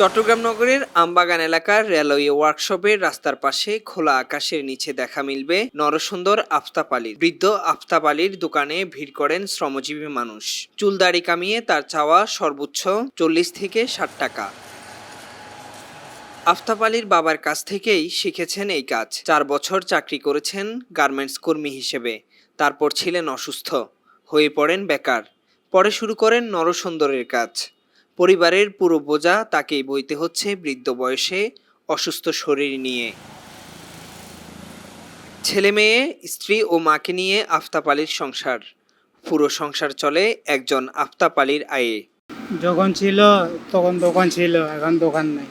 চট্টগ্রাম নগরের আমবাগান এলাকার রেলওয়ে ওয়ার্কশপের রাস্তার পাশে খোলা আকাশের নিচে দেখা মিলবে নরসুন্দর আফতাব আলীর বৃদ্ধ আফতাব আলীর দোকানে ভিড় করেন শ্রমজীবী মানুষ। চুল দাড়ি কামিয়ে তার চাওয়া সর্বোচ্চ চল্লিশ থেকে ষাট টাকা। আফতাব আলীর বাবার কাছ থেকেই শিখেছেন এই কাজ। চার বছর চাকরি করেছেন গার্মেন্টস কর্মী হিসেবে। তারপর ছিলেন অসুস্থ। হয়ে পড়েন বেকার। পরে শুরু করেন নরসুন্দরের কাজ। পরিবারের পুরো বোঝা তাকেই বইতে হচ্ছে বৃদ্ধ বয়সে অসুস্থ শরীর নিয়ে। ছেলে মেয়ে, স্ত্রী ও মাকে নিয়ে আফতাব আলীর সংসার। পুরো সংসার চলে একজন আফতাব আলীর আয়ে। যখন ছিল, তখন দোকান ছিল, এখন দোকান নাই।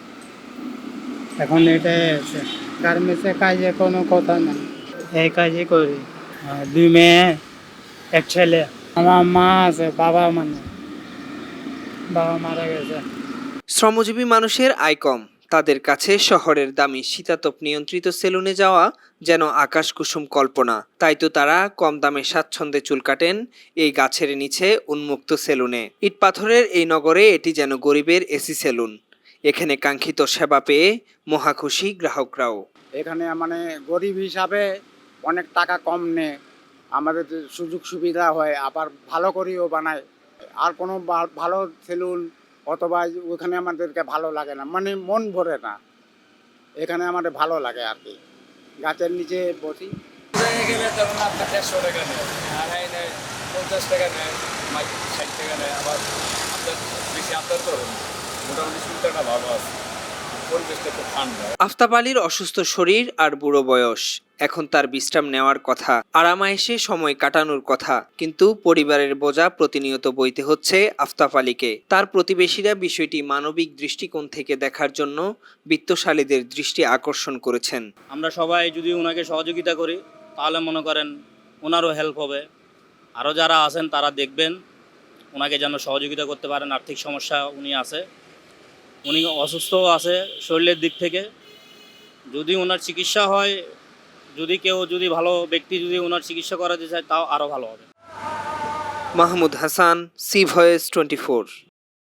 এখন এটাই আছে। গার্মেন্টসে কাজে কোনো কথা নাই। এই কাজই করি। দুই মেয়ে, এক ছেলে। আমার মা আছে, বাবা মানে। বাবা মারা গেছে। শ্রমজীবী মানুষের আয় কম। তাদের কাছে শহরের দামি শীতাতপ নিয়ন্ত্রিত সেলুনে যাওয়া যেন আকাশ কুসুম কল্পনা। তাই তো তারা কম দামে স্বাচ্ছন্দ্যে চুল কাটেন এই গাছের নিচে উন্মুক্ত সেলুনে। ইট পাথরের এই নগরে এটি যেন গরিবের এসি সেলুন। এখানে কাঙ্ক্ষিত সেবা পেয়ে মহাখুশি গ্রাহকরাও। এখানে মানে গরিব হিসাবে অনেক টাকা কম নেয়। আমাদের যে সুযোগ সুবিধা হয় আবার ভালো করেও বানায়। আর কোনো ভালো সেলুন অথবা ওখানে আমাদেরকে ভালো লাগে না। মানে মন ভরে না। এখানে আমাদের ভালো লাগে আর কি। গাছের নিচে বসি। গেলে টাকা পঞ্চাশ টাকা নেয় আবার আপনার বেশি আপনার তো মোটামুটি সুবিধাটা ভালো আছে। আফতাব আলীর অসুস্থ শরীর আর বুড়ো বয়স। এখন তার বিশ্রাম নেওয়ার কথা আরামায়েশে সময় কাটানোর কথা। কিন্তু পরিবারের বোঝা প্রতিনিয়ত বইতে হচ্ছে আফতাব আলীকে তার প্রতিবেশীরা বিষয়টি মানবিক দৃষ্টিকোণ থেকে দেখার জন্য বিত্তশালীদের দৃষ্টি আকর্ষণ করেছেন। আমরা সবাই যদি ওনাকে সহযোগিতা করি তাহলে মনে করেন ওনারও হেল্প হবে। আরও যারা আছেন তারা দেখবেন ওনাকে যেন সহযোগিতা করতে পারেন আর্থিক সমস্যা উনি আছে। উনি অসুস্থও আছে শরীরের দিক থেকে। যদি ওনার চিকিৎসা হয়, যদি কেউ যদি ভালো ব্যক্তি যদি ওনার চিকিৎসা করাতে চায়, তাও আরও ভালো হবে। Mahmud Hasan, C voice twenty